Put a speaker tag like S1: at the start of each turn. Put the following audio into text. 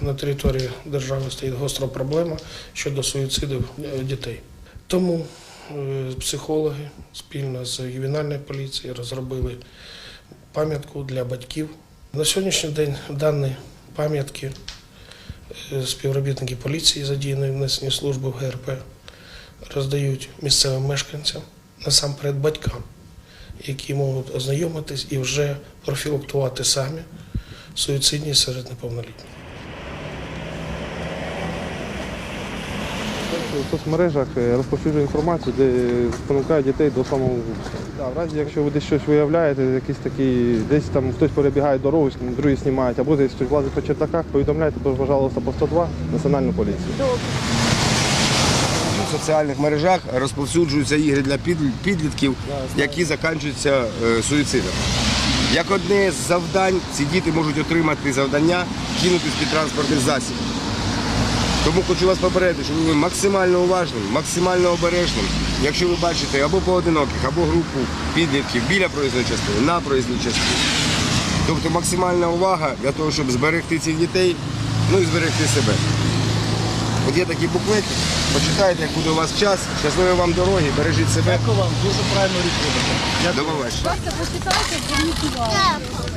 S1: На території держави стоїть гостра проблема щодо суїцидів е, дітей. Тому е, психологи спільно з ювенальною поліцією розробили пам'ятку для батьків. На сьогоднішній день дані пам'ятки е, співробітники поліції, задіяні в несенні служби в ГРП, роздають місцевим мешканцям, насамперед батькам, які можуть ознайомитись і вже профілактувати самі суїцидність серед неповнолітніх.
S2: В соцмережах е, розповсюджує інформацію, де спонукає дітей до самогубства. Да, в разі, якщо ви десь щось виявляєте, якісь такі, десь там хтось перебігає дорогу, другі знімають, або десь хтось лазить по чердаках, повідомляйте, пожалуйста, по 102 національну поліцію.
S3: В соціальних мережах розповсюджуються ігри для підлітків, які закінчуються е, суїцидом. Як одне з завдань, ці діти можуть отримати завдання кинутись під транспортний засіб. Тому хочу вас попередити, щоб ви були максимально уважним, максимально обережним. Якщо ви бачите або поодиноких, або групу підлітків біля проїзної частини, на проїзній частині. Тобто максимальна увага для того, щоб зберегти цих дітей, ну і зберегти себе. От є такі буклети, почитайте, як буде у вас час. Щасливої вам дороги, бережіть себе.
S4: Дякую вам, дуже правильно річ робите.
S3: До побачення.
S5: Просто почитайте, зверніть увагу.